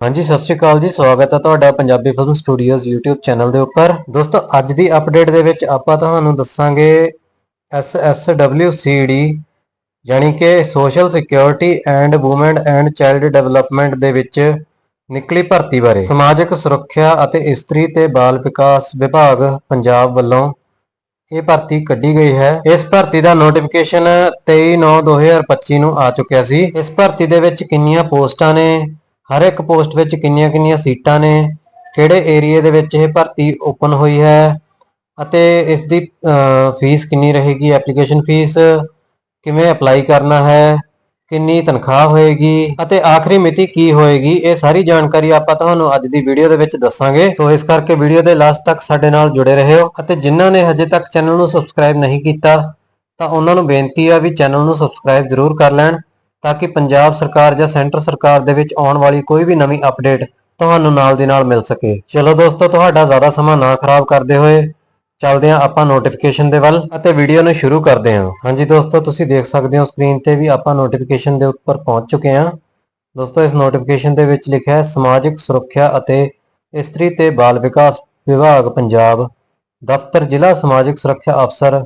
ਹਾਂਜੀ, ਸਤਿ ਸ਼੍ਰੀ ਅਕਾਲ ਜੀ। ਸਵਾਗਤ ਹੈ ਤੁਹਾਡਾ Punjabi film studios YouTube channel ਦੇ ਉੱਪਰ। ਦੋਸਤੋ, ਅੱਜ ਦੀ ਅਪਡੇਟ ਦੇ ਵਿੱਚ ਆਪਾਂ ਤੁਹਾਨੂੰ ਦੱਸਾਂਗੇ SSWCD ਯਾਨੀ ਕਿ social security and women and child development ਦੇ ਵਿੱਚ ਨਿਕਲੀ ਭਰਤੀ ਬਾਰੇ। ਸਮਾਜਿਕ ਸੁਰੱਖਿਆ ਅਤੇ ਇਸਤਰੀ ਤੇ ਬਾਲ ਵਿਕਾਸ ਵਿਭਾਗ ਪੰਜਾਬ ਵੱਲੋਂ ਇਹ ਭਰਤੀ ਕੱਢੀ ਗਈ ਹੈ। ਇਸ ਭਰਤੀ ਦਾ ਨੋਟੀਫਿਕੇਸ਼ਨ 23/9/2025 ਨੂੰ ਆ ਚੁੱਕਿਆ ਸੀ। ਇਸ ਭਰਤੀ ਦੇ ਵਿੱਚ ਕਿੰਨੀਆਂ ਪੋਸਟਾਂ ਨੇ? ਹਰ ਇੱਕ ਪੋਸਟ ਵਿੱਚ ਕਿੰਨੀਆਂ ਕਿੰਨੀਆਂ ਸੀਟਾਂ ਨੇ, ਕਿਹੜੇ ਏਰੀਆ ਦੇ ਵਿੱਚ ਇਹ ਭਰਤੀ ਓਪਨ ਹੋਈ ਹੈ ਅਤੇ ਇਸ ਦੀ ਫੀਸ ਕਿੰਨੀ ਰਹੇਗੀ, ਐਪਲੀਕੇਸ਼ਨ ਫੀਸ ਕਿਵੇਂ ਅਪਲਾਈ ਕਰਨਾ ਹੈ, ਕਿੰਨੀ ਤਨਖਾਹ ਹੋਏਗੀ ਅਤੇ ਆਖਰੀ ਮਿਤੀ ਕੀ ਹੋਏਗੀ, ਇਹ ਸਾਰੀ ਜਾਣਕਾਰੀ ਆਪਾਂ ਤੁਹਾਨੂੰ ਅੱਜ ਦੀ ਵੀਡੀਓ ਦੇ ਵਿੱਚ ਦੱਸਾਂਗੇ। ਸੋ ਇਸ ਕਰਕੇ ਵੀਡੀਓ ਦੇ ਲਾਸਟ ਤੱਕ ਸਾਡੇ ਨਾਲ ਜੁੜੇ ਰਹੋ ਅਤੇ ਜਿਨ੍ਹਾਂ ਨੇ ਹਜੇ ਤੱਕ ਚੈਨਲ ਨੂੰ ਸਬਸਕ੍ਰਾਈਬ ਨਹੀਂ ਕੀਤਾ, ਤਾਂ ਉਹਨਾਂ ਨੂੰ ਬੇਨਤੀ ਆ ਵੀ ਚੈਨਲ ਨੂੰ ਸਬਸਕ੍ਰਾਈਬ ਜ਼ਰੂਰ ਕਰ ਲੈਣ। ਤਾਂ ਕਿ ਪੰਜਾਬ ਸਰਕਾਰ ਜਾਂ ਸੈਂਟਰ ਸਰਕਾਰ ਦੇ ਵਿੱਚ ਆਉਣ ਵਾਲੀ ਕੋਈ ਵੀ ਨਵੀਂ ਅਪਡੇਟ ਤੁਹਾਨੂੰ ਨਾਲ ਦੀ ਨਾਲ ਮਿਲ ਸਕੇ। ਚਲੋ ਦੋਸਤੋ, ਤੁਹਾਡਾ ਜ਼ਿਆਦਾ ਸਮਾਂ ਨਾ ਖਰਾਬ ਕਰਦੇ ਹੋਏ ਚੱਲਦੇ ਹਾਂ ਆਪਾਂ ਨੋਟੀਫਿਕੇਸ਼ਨ ਦੇ ਵੱਲ ਅਤੇ ਵੀਡੀਓ ਨੂੰ ਸ਼ੁਰੂ ਕਰਦੇ ਹਾਂ। ਹਾਂਜੀ ਦੋਸਤੋ, ਤੁਸੀਂ ਦੇਖ ਸਕਦੇ ਹੋ ਸਕਰੀਨ ਤੇ ਵੀ ਆਪਾਂ ਨੋਟੀਫਿਕੇਸ਼ਨ ਦੇ ਉੱਪਰ ਪਹੁੰਚ ਚੁੱਕੇ ਹਾਂ। ਦੋਸਤੋ, ਇਸ ਨੋਟੀਫਿਕੇਸ਼ਨ ਦੇ ਵਿੱਚ ਲਿਖਿਆ ਹੈ, ਸਮਾਜਿਕ ਸੁਰੱਖਿਆ ਅਤੇ ਇਸਤਰੀ ਤੇ ਬਾਲ ਵਿਕਾਸ ਵਿਭਾਗ ਪੰਜਾਬ, ਦਫ਼ਤਰ ਜ਼ਿਲ੍ਹਾ ਸਮਾਜਿਕ ਸੁਰੱਖਿਆ ਅਫਸਰ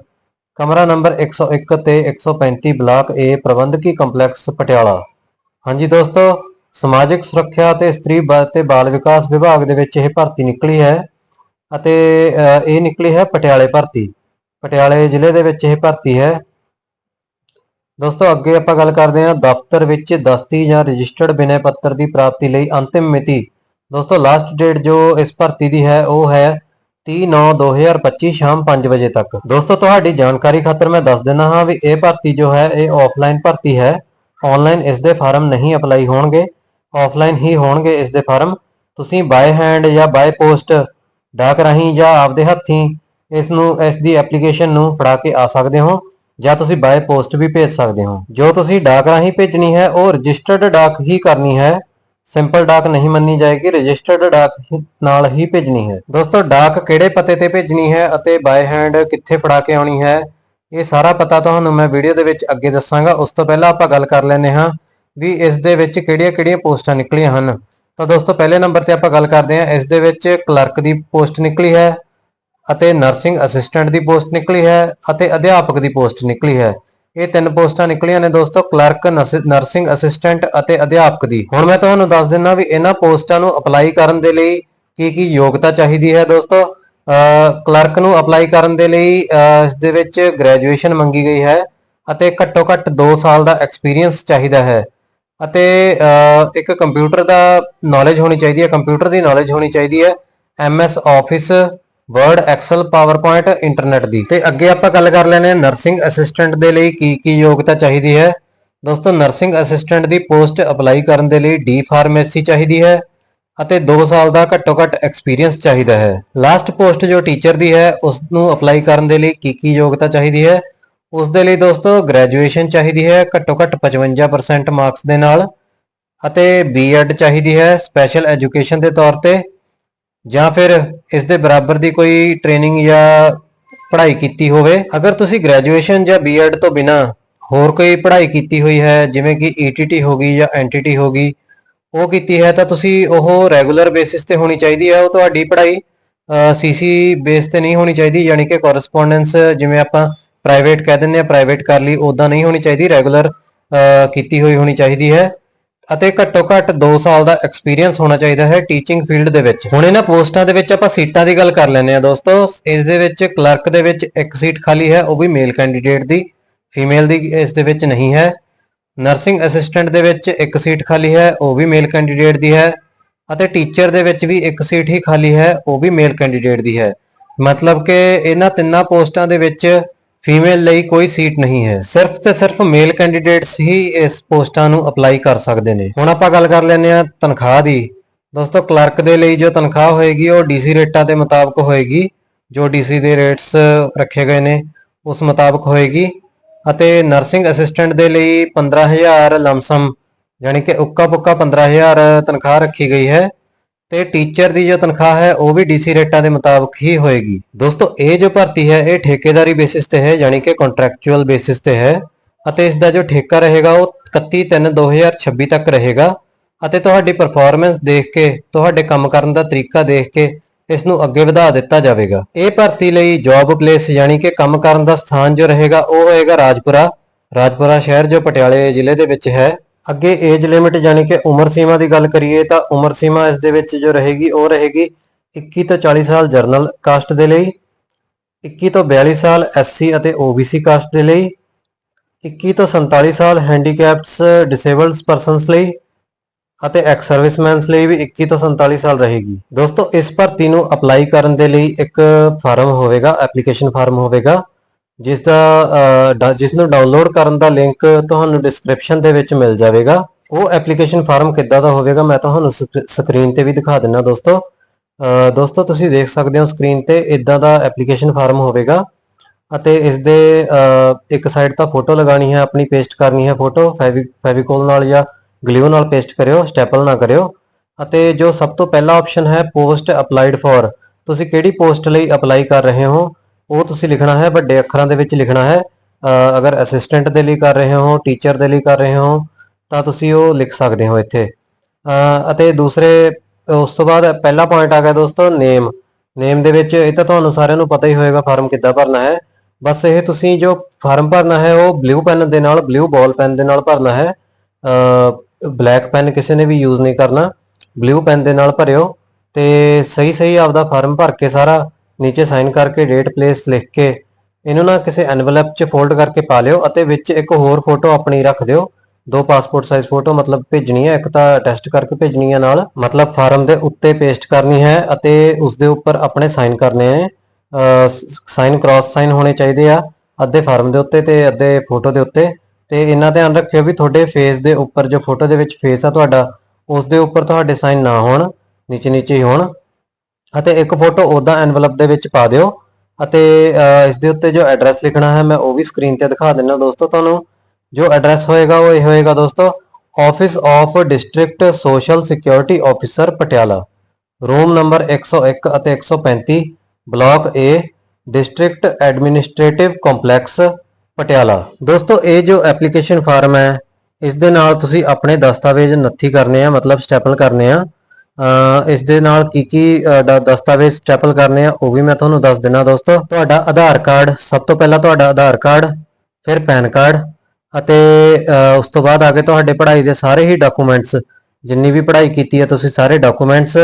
ਕਮਰਾ ਨੰਬਰ 101 ਤੇ 135 ਬਲਾਕ ਏ ਪ੍ਰਬੰਧਕੀ ਕੰਪਲੈਕਸ, ਪਟਿਆਲਾ। ਹਾਂਜੀ ਦੋਸਤੋ, ਸਮਾਜਿਕ ਸੁਰੱਖਿਆ ਤੇ ਇਸਤਰੀ ਬ- ਤੇ ਬਾਲ ਵਿਕਾਸ ਵਿਭਾਗ ਦੇ ਵਿੱਚ ਇਹ ਭਰਤੀ ਨਿਕਲੀ ਹੈ ਅਤੇ ਇਹ ਨਿਕਲੀ ਹੈ ਪਟਿਆਲੇ ਭਰਤੀ। ਪਟਿਆਲੇ ਜ਼ਿਲ੍ਹੇ ਦੇ ਵਿੱਚ ਇਹ ਭਰਤੀ ਹੈ। ਦੋਸਤੋ, ਅੱਗੇ ਆਪਾਂ ਗੱਲ ਕਰਦੇ ਹਾਂ ਦਫ਼ਤਰ ਵਿੱਚ ਦਸਤੀ ਜਾਂ ਰਜਿਸਟਰਡ ਬਿਨੈ ਪੱਤਰ ਦੀ ਪ੍ਰਾਪਤੀ ਲਈ ਅੰਤਿਮ ਮਿਤੀ। ਦੋਸਤੋ, ਲਾਸਟ ਡੇਟ ਜੋ ਇਸ ਭਰਤੀ ਦੀ ਹੈ, ਉਹ ਹੈ 30/9/2025 ਸ਼ਾਮ 5 ਵਜੇ ਤੱਕ। ਦੋਸਤੋ, ਤੁਹਾਡੀ ਜਾਣਕਾਰੀ ਖਾਤਰ ਮੈਂ ਦੱਸ ਦਿੰਦਾ ਹਾਂ ਵੀ ਇਹ ਭਰਤੀ ਜੋ ਹੈ, ਇਹ ਆਫਲਾਈਨ ਭਰਤੀ ਹੈ। ਆਨਲਾਈਨ ਇਸ ਦੇ ਫਾਰਮ ਨਹੀਂ ਅਪਲਾਈ ਹੋਣਗੇ। ਆਫਲਾਈਨ ਹੀ ਹੋਣਗੇ ਇਸ ਦੇ ਫਾਰਮ। ਤੁਸੀਂ ਬਾਏ ਹੈਂਡ ਜਾਂ ਬਾਏ ਪੋਸਟ ਡਾਕ ਰਾਹੀਂ ਜਾਂ ਆਪਦੇ ਹੱਥੀਂ ਇਸ ਨੂੰ, ਇਸ ਦੀ ਐਪਲੀਕੇਸ਼ਨ ਨੂੰ ਫੜਾ ਕੇ ਆ ਸਕਦੇ ਹੋ ਜਾਂ ਤੁਸੀਂ ਬਾਏ ਪੋਸਟ ਵੀ ਭੇਜ ਸਕਦੇ ਹੋ। ਜੋ ਤੁਸੀਂ ਡਾਕ ਰਾਹੀਂ ਭੇਜਣੀ ਹੈ, ਉਹ ਰਜਿਸਟਰਡ ਡਾਕ ਹੀ ਕਰਨੀ ਹੈ। ਸਿੰਪਲ ਡਾਕ ਨਹੀਂ ਮੰਨੀ ਜਾਏਗੀ ਰਜਿਸਟਰਡ ਡਾਕ ਨਾਲ ਹੀ ਭੇਜਣੀ ਹੈ ਦੋਸਤੋ ਡਾਕ ਕਿਹੜੇ ਪਤੇ ਤੇ ਭੇਜਣੀ ਹੈ ਅਤੇ ਬਾਏ ਹੈਂਡ ਕਿੱਥੇ ਫੜਾ ਕੇ ਆਉਣੀ ਹੈ ਇਹ ਸਾਰਾ ਪਤਾ ਤੁਹਾਨੂੰ ਮੈਂ ਵੀਡੀਓ ਦੇ ਵਿੱਚ ਅੱਗੇ ਦੱਸਾਂਗਾ ਉਸ ਤੋਂ ਪਹਿਲਾਂ ਆਪਾਂ ਗੱਲ ਕਰ ਲੈਂਦੇ ਹਾਂ ਵੀ ਇਸ ਦੇ ਵਿੱਚ ਕਿਹੜੀਆਂ-ਕਿਹੜੀਆਂ ਪੋਸਟਾਂ ਨਿਕਲੀਆਂ ਹਨ ਤਾਂ ਦੋਸਤੋ ਪਹਿਲੇ ਨੰਬਰ ਤੇ ਆਪਾਂ ਗੱਲ ਕਰਦੇ ਹਾਂ ਇਸ ਦੇ ਵਿੱਚ ਕਲਰਕ ਦੀ ਪੋਸਟ ਨਿਕਲੀ ਹੈ ਅਤੇ ਨਰਸਿੰਗ ਅਸਿਸਟੈਂਟ ਦੀ ਪੋਸਟ ਨਿਕਲੀ ਹੈ ਅਤੇ ਅਧਿਆਪਕ ਦੀ ਪੋਸਟ ਨਿਕਲੀ ਹੈ ਇਹ ਤਿੰਨ ਪੋਸਟਾਂ ਨਿਕਲੀਆਂ ਨੇ ਦੋਸਤੋ, ਕਲਰਕ ਨਰਸਿੰਗ ਅਸਿਸਟੈਂਟ ਅਤੇ ਅਧਿਆਪਕ ਦੀ। ਹੁਣ ਮੈਂ ਤੁਹਾਨੂੰ ਦੱਸ ਦਿੰਦਾ ਵੀ ਇਹਨਾਂ ਪੋਸਟਾਂ ਨੂੰ ਅਪਲਾਈ ਕਰਨ ਦੇ ਲਈ ਕੀ ਕੀ ਯੋਗਤਾ ਚਾਹੀਦੀ ਹੈ ਦੋਸਤੋ। ਕਲਰਕ ਨੂੰ ਅਪਲਾਈ ਕਰਨ ਦੇ ਲਈ ਇਸ ਦੇ ਵਿੱਚ ਗ੍ਰੈਜੂਏਸ਼ਨ ਮੰਗੀ ਗਈ ਹੈ ਅਤੇ ਘੱਟੋ ਘੱਟ 2 ਸਾਲ ਦਾ ਐਕਸਪੀਰੀਅੰਸ ਚਾਹੀਦਾ ਹੈ। ਅਤੇ ਇੱਕ ਕੰਪਿਊਟਰ ਦਾ ਨੌਲੇਜ ਹੋਣੀ ਚਾਹੀਦੀ ਹੈ, ਕੰਪਿਊਟਰ ਦੀ ਨੌਲੇਜ ਹੋਣੀ ਚਾਹੀਦੀ ਹੈ MS Office Word Excel PowerPoint internet ਦੀ। ਤੇ ਅੱਗੇ ਆਪਾਂ ਗੱਲ ਕਰ ਲੈਨੇ ਹਾਂ ਨਰਸਿੰਗ ਅਸਿਸਟੈਂਟ ਦੇ ਲਈ ਕੀ ਕੀ ਯੋਗਤਾ ਚਾਹੀਦੀ ਹੈ। ਦੋਸਤੋ ਨਰਸਿੰਗ ਅਸਿਸਟੈਂਟ ਦੀ ਪੋਸਟ ਅਪਲਾਈ ਕਰਨ ਦੇ ਲਈ ਡੀ ਫਾਰਮੇਸੀ ਚਾਹੀਦੀ ਹੈ ਅਤੇ 2 ਸਾਲ ਦਾ ਘੱਟੋ ਘੱਟ ਐਕਸਪੀਰੀਅੰਸ ਚਾਹੀਦਾ ਹੈ। ਲਾਸਟ ਪੋਸਟ ਜੋ ਟੀਚਰ ਦੀ ਹੈ ਉਸ ਨੂੰ ਅਪਲਾਈ ਕਰਨ ਦੇ ਲਈ ਕੀ ਕੀ ਯੋਗਤਾ ਚਾਹੀਦੀ ਹੈ। ਉਸ ਦੇ ਲਈ ਦੋਸਤੋ ਗ੍ਰੈਜੂਏਸ਼ਨ ਚਾਹੀਦੀ ਹੈ, ਘੱਟੋ ਘੱਟ 55% ਮਾਰਕਸ ਦੇ ਨਾਲ ਅਤੇ ਬੀਐਡ ਚਾਹੀਦੀ ਹੈ ਸਪੈਸ਼ਲ ਐਜੂਕੇਸ਼ਨ ਦੇ ਤੌਰ ਤੇ। ਜਾਂ ਫਿਰ ਇਸ ਦੇ ਬਰਾਬਰ ਦੀ ਕੋਈ ਟ੍ਰੇਨਿੰਗ ਜਾਂ ਪੜ੍ਹਾਈ ਕੀਤੀ ਹੋਵੇ। ਅਗਰ ਤੁਸੀਂ ਗ੍ਰੈਜੂਏਸ਼ਨ ਜਾਂ ਬੀਐਡ ਤੋਂ ਬਿਨਾ ਹੋਰ ਕੋਈ ਪੜ੍ਹਾਈ ਕੀਤੀ ਹੋਈ ਹੈ, ਜਿਵੇਂ ਕਿ ਈਟੀਟੀ ਹੋ ਗਈ ਜਾਂ ਐਨਟੀਟੀ ਹੋ ਗਈ, ਉਹ ਕੀਤੀ ਹੈ, ਤਾਂ ਤੁਸੀਂ ਉਹ ਰੈਗੂਲਰ ਬੇਸਿਸ ਤੇ ਹੋਣੀ ਚਾਹੀਦੀ ਹੈ। ਉਹ ਤੁਹਾਡੀ ਪੜ੍ਹਾਈ ਸੀਸੀ ਬੇਸ ਤੇ ਨਹੀਂ ਹੋਣੀ ਚਾਹੀਦੀ, ਯਾਨੀ ਕਿ ਕੋਰਸਪੋਂਡੈਂਸ ਜਿਵੇਂ ਆਪਾਂ ਪ੍ਰਾਈਵੇਟ ਕਹਿ ਦਿੰਦੇ ਆ ਪ੍ਰਾਈਵੇਟ ਕਰ ਲਈ ਉਦਾਂ ਨਹੀਂ ਹੋਣੀ ਚਾਹੀਦੀ। ਰੈਗੂਲਰ ਕੀਤੀ ਹੋਈ ਹੋਣੀ ਚਾਹੀਦੀ ਹੈ। ਅਤੇ ਘੱਟੋ ਘੱਟ 2 ਸਾਲ ਦਾ ਐਕਸਪੀਰੀਅੰਸ ਹੋਣਾ ਚਾਹੀਦਾ ਹੈ ਟੀਚਿੰਗ ਫੀਲਡ ਦੇ ਵਿੱਚ। ਹੁਣ ਇਹਨਾਂ ਪੋਸਟਾਂ ਦੇ ਵਿੱਚ ਆਪਾਂ ਸੀਟਾਂ ਦੀ ਗੱਲ ਕਰ ਲੈਂਦੇ ਆ ਦੋਸਤੋ। ਇਸ ਦੇ ਵਿੱਚ ਕਲਰਕ ਦੇ ਵਿੱਚ ਇੱਕ ਸੀਟ ਖਾਲੀ ਹੈ, ਉਹ ਵੀ ਮੇਲ ਕੈਂਡੀਡੇਟ ਦੀ ਫੀਮੇਲ ਦੀ ਇਸ ਦੇ ਵਿੱਚ ਨਹੀਂ ਹੈ। ਨਰਸਿੰਗ ਅਸਿਸਟੈਂਟ ਦੇ ਵਿੱਚ ਇੱਕ ਸੀਟ ਖਾਲੀ ਹੈ, ਉਹ ਵੀ ਮੇਲ ਕੈਂਡੀਡੇਟ ਦੀ ਹੈ। ਅਤੇ ਟੀਚਰ ਦੇ ਵਿੱਚ ਵੀ ਇੱਕ ਸੀਟ ਹੀ ਖਾਲੀ ਹੈ, ਉਹ ਵੀ ਮੇਲ ਕੈਂਡੀਡੇਟ ਦੀ ਹੈ। ਮਤਲਬ ਕਿ ਇਹਨਾਂ ਤਿੰਨਾਂ ਪੋਸਟਾਂ ਦੇ ਵਿੱਚ ਫੀਮੇਲ ਲਈ ਕੋਈ ਸੀਟ ਨਹੀਂ ਹੈ। ਸਿਰਫ ਤੇ ਸਿਰਫ ਮੇਲ ਕੈਂਡੀਡੇਟਸ ਹੀ ਇਸ ਪੋਸਟਾਂ ਨੂੰ ਅਪਲਾਈ ਕਰ ਸਕਦੇ ਨੇ। ਹੁਣ ਆਪਾਂ ਗੱਲ ਕਰ ਲੈਂਦੇ ਹਾਂ ਤਨਖਾਹ ਦੀ। ਦੋਸਤੋ, ਕਲਰਕ ਦੇ ਲਈ ਜੋ ਤਨਖਾਹ ਹੋਏਗੀ, ਉਹ ਡੀਸੀ ਰੇਟਾਂ ਦੇ ਮੁਤਾਬਕ ਹੋਏਗੀ, ਜੋ ਡੀਸੀ ਦੇ ਰੇਟਸ ਰੱਖੇ ਗਏ ਨੇ, ਉਸ ਮੁਤਾਬਕ ਹੋਏਗੀ। ਅਤੇ ਨਰਸਿੰਗ ਅਸਿਸਟੈਂਟ ਦੇ ਲਈ 15000 ਲਮਸਮ ਯਾਨੀ ਕਿ ਉੱਕਾ ਪੁੱਕਾ 15000 ਤਨਖਾਹ ਰੱਖੀ ਗਈ ਹੈ। ਤੇ ਟੀਚਰ ਦੀ ਜੋ ਤਨਖਾਹ ਹੈ, ਉਹ ਵੀ ਡੀਸੀ ਰੇਟਾਂ ਦੇ ਮੁਤਾਬਕ ਹੀ ਹੋਏਗੀ। ਦੋਸਤੋ, ਇਹ ਜੋ ਭਰਤੀ ਹੈ, ਇਹ ਠੇਕੇਦਾਰੀ ਬੇਸਿਸ ਤੇ ਹੈ, ਯਾਨੀ ਕਿ ਕੰਟਰੈਕਚੁਅਲ ਬੇਸਿਸ ਤੇ ਹੈ ਅਤੇ ਇਸ ਦਾ ਜੋ ਠੇਕਾ ਰਹੇਗਾ, ਉਹ 31/3/2026 ਤੱਕ ਰਹੇਗਾ ਅਤੇ ਤੁਹਾਡੀ ਪਰਫਾਰਮੈਂਸ ਦੇਖ ਕੇ, ਤੁਹਾਡੇ ਕੰਮ ਕਰਨ ਦਾ ਤਰੀਕਾ ਦੇਖ ਕੇ ਇਸ ਨੂੰ ਅੱਗੇ ਵਧਾ ਦਿੱਤਾ ਜਾਵੇਗਾ। ਇਹ ਭਰਤੀ ਲਈ ਜੌਬ ਪਲੇਸ ਯਾਨੀ ਕਿ ਕੰਮ ਕਰਨ ਦਾ ਸਥਾਨ ਜੋ ਰਹੇਗਾ, ਉਹ ਹੋਏਗਾ ਰਾਜਪੁਰਾ। ਰਾਜਪੁਰਾ ਸ਼ਹਿਰ ਜੋ ਪਟਿਆਲੇ ਜ਼ਿਲ੍ਹੇ ਦੇ ਵਿੱਚ ਹੈ ਅੱਗੇ ਏਜ ਲਿਮਿਟ ਯਾਨੀ ਕਿ ਉਮਰ ਸੀਮਾ ਦੀ ਗੱਲ ਕਰੀਏ ਤਾਂ ਉਮਰ ਸੀਮਾ ਇਸ ਦੇ ਵਿੱਚ ਜੋ ਰਹੇਗੀ, ਉਹ ਰਹੇਗੀ 21 ਤੋਂ 40 ਸਾਲ ਜਰਨਲ ਕਾਸਟ ਦੇ ਲਈ 21 ਤੋਂ 42 ਸਾਲ ਐਸਸੀ ਅਤੇ ਓਬੀਸੀ ਕਾਸਟ ਦੇ ਲਈ 21 ਤੋਂ 47 ਸਾਲ ਹੈਂਡੀਕੈਪਸ ਡਿਸੇਬਲਡ ਪਰਸਨਸ ਲਈ ਅਤੇ ਐਕਸ ਸਰਵਿਸਮੈਨਸ ਲਈ ਵੀ 21 ਤੋਂ 47 ਸਾਲ ਰਹੇਗੀ। ਦੋਸਤੋ, ਇਸ ਭਰਤੀ ਨੂੰ ਅਪਲਾਈ ਕਰਨ ਦੇ ਲਈ ਇੱਕ ਫਾਰਮ ਹੋਵੇਗਾ ਐਪਲੀਕੇਸ਼ਨ ਫਾਰਮ ਹੋਵੇਗਾ। ਜਿਸ ਦਾ ਡਾ- ਜਿਸ ਨੂੰ ਡਾਊਨਲੋਡ ਕਰਨ ਦਾ ਲਿੰਕ ਤੁਹਾਨੂੰ ਡਿਸਕ੍ਰਿਪਸ਼ਨ ਦੇ ਵਿੱਚ ਮਿਲ ਜਾਵੇਗਾ। ਉਹ ਐਪਲੀਕੇਸ਼ਨ ਫਾਰਮ ਕਿੱਦਾਂ ਦਾ ਹੋਵੇਗਾ ਮੈਂ ਤੁਹਾਨੂੰ ਸਕਰੀਨ ਤੇ ਵੀ ਦਿਖਾ ਦਿੰਨਾ ਦੋਸਤੋ। ਦੋਸਤੋ, ਤੁਸੀਂ ਦੇਖ ਸਕਦੇ ਹੋ ਸਕਰੀਨ ਤੇ ਇਦਾਂ ਦਾ ਐਪਲੀਕੇਸ਼ਨ ਫਾਰਮ ਹੋਵੇਗਾ। ਅਤੇ ਇਸ ਦੇ ਇੱਕ ਸਾਈਡ ਤਾਂ ਫੋਟੋ ਲਗਾਣੀ ਹੈ, ਆਪਣੀ ਪੇਸਟ ਕਰਨੀ ਹੈ ਫੋਟੋ ਫੈਵੀਕੋਲ ਨਾਲ ਜਾਂ ਗਲਿਊ ਨਾਲ ਪੇਸਟ ਕਰਿਓ ਸਟੈਪਲ ਨਾ ਕਰਿਓ। ਅਤੇ ਜੋ ਸਭ ਤੋਂ ਪਹਿਲਾ ਆਪਸ਼ਨ ਹੈ ਪੋਸਟ ਅਪਲਾਈਡ ਫॉर ਤੁਸੀਂ ਕਿਹੜੀ ਪੋਸਟ ਲਈ ਅਪਲਾਈ ਕਰ ਰਹੇ ਹੋ? ਉਹ ਤੁਸੀਂ ਲਿਖਣਾ ਹੈ, ਵੱਡੇ ਅੱਖਰਾਂ ਦੇ ਵਿੱਚ ਲਿਖਣਾ ਹੈ। ਅਗਰ ਅਸਿਸਟੈਂਟ ਦੇ ਲਈ ਕਰ ਰਹੇ ਹੋ ਟੀਚਰ ਦੇ ਲਈ ਕਰ ਰਹੇ ਹੋ, ਤਾਂ ਤੁਸੀਂ ਉਹ ਲਿਖ ਸਕਦੇ ਹੋ ਇੱਥੇ। ਅਤੇ ਦੂਸਰੇ, ਉਸ ਤੋਂ ਬਾਅਦ ਪਹਿਲਾ ਪੁਆਇੰਟ ਆ ਗਿਆ ਦੋਸਤੋ ਨੇਮ ਨੇਮ ਦੇ ਵਿੱਚ ਇਹ ਤਾਂ ਤੁਹਾਨੂੰ ਸਾਰਿਆਂ ਨੂੰ ਪਤਾ ਹੀ ਹੋਏਗਾ ਫਾਰਮ ਕਿੱਦਾਂ ਭਰਨਾ ਹੈ। ਬਸ ਇਹ ਤੁਸੀਂ ਜੋ ਫਾਰਮ ਭਰਨਾ ਹੈ, ਉਹ ਬਲੂ ਪੈਨ ਦੇ ਨਾਲ ਬਲੂ ਬਾਲ ਪੈਨ ਦੇ ਨਾਲ ਭਰਨਾ ਹੈ। ਬਲੈਕ ਪੈਨ ਕਿਸੇ ਨੇ ਵੀ ਯੂਜ਼ ਨਹੀਂ ਕਰਨਾ। ਬਲੂ ਪੈਨ ਦੇ ਨਾਲ ਭਰਿਓ ਤੇ ਸਹੀ ਸਹੀ ਆਪਦਾ ਫਾਰਮ ਭਰ ਕੇ ਸਾਰਾ ਨੀਚੇ ਸਾਈਨ ਕਰਕੇ ਡੇਟ, ਪਲੇਸ ਲਿਖ ਕੇ ਇਹਨੂੰ ਨਾ ਕਿਸੇ ਐਨਵਲਪ 'ਚ ਫੋਲਡ ਕਰਕੇ ਪਾ ਲਿਓ ਅਤੇ ਵਿੱਚ ਇੱਕ ਹੋਰ ਫੋਟੋ ਆਪਣੀ ਰੱਖ ਦਿਓ। ਦੋ ਪਾਸਪੋਰਟ ਸਾਈਜ਼ ਫੋਟੋ ਮਤਲਬ ਭੇਜਣੀ ਹੈ, ਇੱਕ ਤਾਂ ਟੈਸਟ ਕਰਕੇ ਭੇਜਣੀ ਹੈ ਨਾਲ। ਮਤਲਬ ਫਾਰਮ ਦੇ ਉੱਤੇ ਪੇਸਟ ਕਰਨੀ ਹੈ ਅਤੇ ਉਸ ਦੇ ਉੱਪਰ ਆਪਣੇ ਸਾਈਨ ਕਰਨੇ ਹੈ। ਸਾਈਨ ਕ੍ਰਾਸ ਸਾਈਨ ਹੋਣੇ ਚਾਹੀਦੇ ਆ ਅੱਧੇ ਫਾਰਮ ਦੇ ਉੱਤੇ ਤੇ ਅੱਧੇ ਫੋਟੋ ਦੇ ਉੱਤੇ। ਤੇ ਇਹਨਾਂ ਧਿਆਨ ਰੱਖਿਓ ਵੀ ਤੁਹਾਡੇ ਫੇਸ ਦੇ ਉੱਪਰ ਜੋ ਫੋਟੋ ਦੇ ਵਿੱਚ ਫੇਸ ਆ ਤੁਹਾਡਾ, ਉਸ ਦੇ ਉੱਪਰ ਤੁਹਾਡੇ ਸਾਈਨ ਨਾ ਹੋਣ ਨੀਚੇ ਨੀਚੇ ਹੀ ਹੋਣ। ਅਤੇ ਇੱਕ ਫੋਟੋ ਉਹਦਾ ਐਨਵਲਪ ਦੇ ਵਿੱਚ ਪਾ ਦਿਓ ਅਤੇ ਅਹ, ਇਸ ਦੇ ਉੱਤੇ ਜੋ ਐਡਰੈਸ ਲਿਖਣਾ ਹੈ ਮੈਂ ਉਹ ਵੀ ਸਕਰੀਨ ਤੇ ਦਿਖਾ ਦਿੰਦਾ ਦੋਸਤੋ ਤੁਹਾਨੂੰ। ਜੋ ਐਡਰੈਸ ਹੋਏਗਾ ਉਹ ਇਹ ਹੋਏਗਾ ਦੋਸਤੋ office of district social security officer Patiala. Room number 101 ਅਤੇ 135 block A district administrative complex Patiala. ਦੋਸਤੋ ਇਹ ਜੋ ਐਪਲੀਕੇਸ਼ਨ ਫਾਰਮ ਹੈ ਇਸ ਦੇ ਨਾਲ ਤੁਸੀਂ ਆਪਣੇ ਦਸਤਾਵੇਜ਼ ਨੱਥੀ ਕਰਨੇ ਆ ਮਤਲਬ ਸਟੈਪਲ ਕਰਨੇ ਆ। ਇਸ ਦੇ ਨਾਲ ਕੀ ਕੀ ਅਹ, ਦਸਤਾਵੇਜ਼ ਸਟੈਪਲ ਕਰਨੇ ਆ ਉਹ ਵੀ ਮੈਂ ਤੁਹਾਨੂੰ ਦੱਸ ਦਿੰਨਾ ਦੋਸਤੋ। ਤੁਹਾਡਾ ਆਧਾਰ ਕਾਰਡ ਸਭ ਤੋਂ ਪਹਿਲਾਂ ਤੁਹਾਡਾ ਆਧਾਰ ਕਾਰਡ ਫਿਰ ਪੈਨ ਕਾਰਡ ਅਤੇ ਉਸ ਤੋਂ ਬਾਅਦ ਆ ਗਏ ਤੁਹਾਡੇ ਪੜ੍ਹਾਈ ਦੇ ਸਾਰੇ ਹੀ ਡਾਕੂਮੈਂਟਸ ਜਿੰਨੀ ਵੀ ਪੜ੍ਹਾਈ ਕੀਤੀ ਹੈ ਤੁਸੀਂ ਸਾਰੇ ਡਾਕੂਮੈਂਟਸ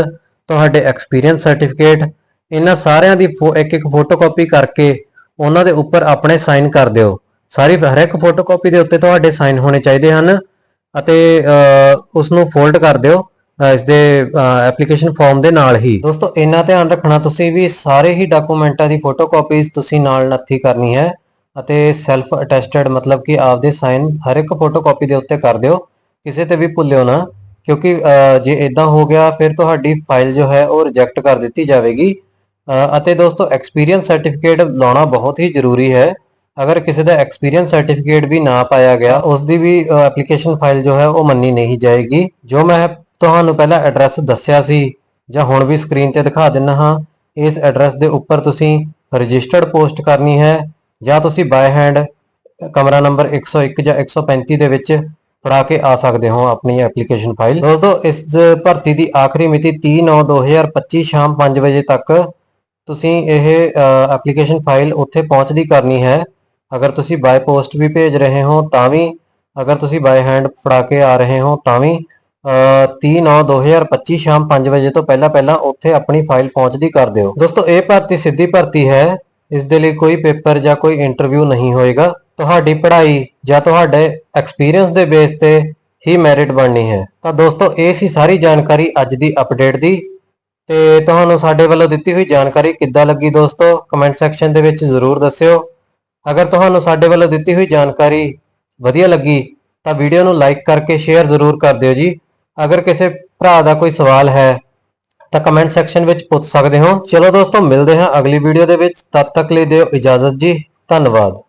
ਤੁਹਾਡੇ ਐਕਸਪੀਰੀਅੰਸ ਸਰਟੀਫਿਕੇਟ ਇਹਨਾਂ ਸਾਰਿਆਂ ਦੀ ਇੱਕ ਇੱਕ ਫੋਟੋਕਾਪੀ ਕਰਕੇ ਉਹਨਾਂ ਦੇ ਉੱਪਰ ਆਪਣੇ ਸਾਈਨ ਕਰ ਦਿਓ। ਸਾਰੀ ਹਰ ਇੱਕ ਫੋਟੋਕਾਪੀ ਦੇ ਉੱਤੇ ਤੁਹਾਡੇ ਸਾਈਨ ਹੋਣੇ ਚਾਹੀਦੇ ਹਨ ਅਤੇ ਅਹ, ਉਸ ਨੂੰ ਫੋਲਡ ਕਰ ਦਿਓ। ਇਸ ਦੇ ਐਪਲੀਕੇਸ਼ਨ ਫਾਰਮ ਦੇ ਨਾਲ ਹੀ। ਦੋਸਤੋ, ਇੰਨਾ ਧਿਆਨ ਰੱਖਣਾ, ਤੁਸੀਂ ਵੀ ਸਾਰੇ ਹੀ ਡਾਕੂਮੈਂਟਾਂ ਦੀ ਫੋਟੋਕਾਪੀਜ਼ ਤੁਸੀਂ ਨਾਲ ਨੱਥੀ ਕਰਨੀ ਹੈ ਅਤੇ ਸੈਲਫ ਅਟੈਸਟਡ ਮਤਲਬ ਕਿ ਆਪਦੇ ਸਾਈਨ ਹਰ ਇੱਕ ਫੋਟੋਕਾਪੀ ਦੇ ਉੱਤੇ ਕਰ ਦਿਓ। ਕਿਸੇ ਤੇ ਵੀ ਭੁੱਲਿਓ ਨਾ, ਕਿਉਂਕਿ ਜੇ ਇਦਾਂ ਹੋ ਗਿਆ, ਫਿਰ ਤੁਹਾਡੀ ਫਾਈਲ ਜੋ ਹੈ ਉਹ ਰਿਜੈਕਟ ਕਰ ਦਿੱਤੀ ਜਾਵੇਗੀ। ਅਤੇ ਦੋਸਤੋ ਐਕਸਪੀਰੀਅੰਸ ਸਰਟੀਫਿਕੇਟ ਲਾਉਣਾ ਬਹੁਤ ਹੀ ਜ਼ਰੂਰੀ ਹੈ। ਅਗਰ ਕਿਸੇ ਦਾ ਐਕਸਪੀਰੀਅੰਸ ਸਰਟੀਫਿਕੇਟ ਵੀ ਨਾ ਪਾਇਆ ਗਿਆ, ਉਸ ਦੀ ਵੀ ਐਪਲੀਕੇਸ਼ਨ ਫਾਈਲ ਜੋ ਹੈ ਉਹ ਮੰਨੀ ਨਹੀਂ ਜਾਏਗੀ। ਜੋ ਮੈਂ ਤੁਹਾਨੂੰ ਪਹਿਲਾਂ ਐਡਰੈਸ ਦੱਸਿਆ ਸੀ, ਜਾਂ ਹੁਣ ਵੀ ਸਕਰੀਨ ਤੇ ਦਿਖਾ ਦਿੰਨਾ ਹਾਂ। ਇਸ ਐਡਰੈਸ ਦੇ ਉੱਪਰ ਤੁਸੀਂ ਰਜਿਸਟਰਡ ਪੋਸਟ ਕਰਨੀ ਹੈ, ਜਾਂ ਤੁਸੀਂ ਬਾਈ ਹੈਂਡ ਕਮਰਾ ਨੰਬਰ 101 ਜਾਂ 135 ਦੇ ਵਿੱਚ ਫੜਾ ਕੇ ਆ ਸਕਦੇ ਹੋ ਆਪਣੀ ਐਪਲੀਕੇਸ਼ਨ ਫਾਈਲ ਦੋਸਤੋ, ਇਸ ਭਰਤੀ ਦੀ ਆਖਰੀ ਮਿਤੀ 30/9/2025 ਸ਼ਾਮ 5 ਵਜੇ ਤੱਕ ਤੁਸੀਂ ਇਹ ਐਪਲੀਕੇਸ਼ਨ ਫਾਈਲ ਉੱਥੇ ਪਹੁੰਚਦੀ ਕਰਨੀ ਹੈ। ਅਗਰ ਤੁਸੀਂ ਬਾਈ ਪੋਸਟ ਵੀ ਭੇਜ ਰਹੇ ਹੋ ਤਾਂ ਵੀ, ਅਗਰ ਤੁਸੀਂ ਬਾਈ ਹੈਂਡ ਫੜਾ ਕੇ ਆ ਰਹੇ ਹੋ ਤਾਂ ਵੀ। 30/9/2025 ਸ਼ਾਮ 5 ਵਜੇ ਤੋਂ ਪਹਿਲਾਂ ਪਹਿਲਾਂ ਉੱਥੇ ਆਪਣੀ ਫਾਈਲ ਪਹੁੰਚਦੀ ਕਰ ਦਿਓ। ਦੋਸਤੋ, ਇਹ ਭਰਤੀ ਸਿੱਧੀ ਭਰਤੀ ਹੈ। ਇਸ ਦੇ ਲਈ ਕੋਈ ਪੇਪਰ ਜਾਂ ਕੋਈ ਇੰਟਰਵਿਊ ਨਹੀਂ ਹੋਏਗਾ। ਤੁਹਾਡੀ ਪੜ੍ਹਾਈ ਜਾਂ ਤੁਹਾਡੇ ਐਕਸਪੀਰੀਅੰਸ ਦੇ ਬੇਸ ਤੇ ਹੀ ਮੈਰਿਟ ਬਣਨੀ ਹੈ। ਤਾਂ ਦੋਸਤੋ, ਇਹ ਸੀ ਸਾਰੀ ਜਾਣਕਾਰੀ ਅੱਜ ਦੀ ਅਪਡੇਟ ਦੀ। ਤੇ ਤੁਹਾਨੂੰ ਸਾਡੇ ਵੱਲੋਂ ਦਿੱਤੀ ਹੋਈ ਜਾਣਕਾਰੀ ਕਿੱਦਾਂ ਲੱਗੀ ਦੋਸਤੋ ਕਮੈਂਟ ਸੈਕਸ਼ਨ ਦੇ ਵਿੱਚ ਜ਼ਰੂਰ ਦੱਸਿਓ। ਅਗਰ ਤੁਹਾਨੂੰ ਸਾਡੇ ਵੱਲੋਂ ਦਿੱਤੀ ਹੋਈ ਜਾਣਕਾਰੀ ਵਧੀਆ ਲੱਗੀ, ਤਾਂ ਵੀਡੀਓ ਨੂੰ ਲਾਈਕ ਕਰਕੇ ਸ਼ੇਅਰ ਜ਼ਰੂਰ ਕਰ ਦਿਓ ਜੀ। ਅਗਰ ਕਿਸੇ ਭਰਾ ਦਾ ਕੋਈ ਸਵਾਲ ਹੈ, ਤਾਂ ਕਮੈਂਟ ਸੈਕਸ਼ਨ ਵਿੱਚ ਪੁੱਛ ਸਕਦੇ ਹੋ। ਚਲੋ ਦੋਸਤੋ, ਮਿਲਦੇ ਹਾਂ ਅਗਲੀ ਵੀਡੀਓ ਦੇ ਵਿੱਚ। ਤਦ ਤੱਕ ਲਈ ਦਿਓ ਇਜਾਜ਼ਤ ਜੀ। ਧੰਨਵਾਦ।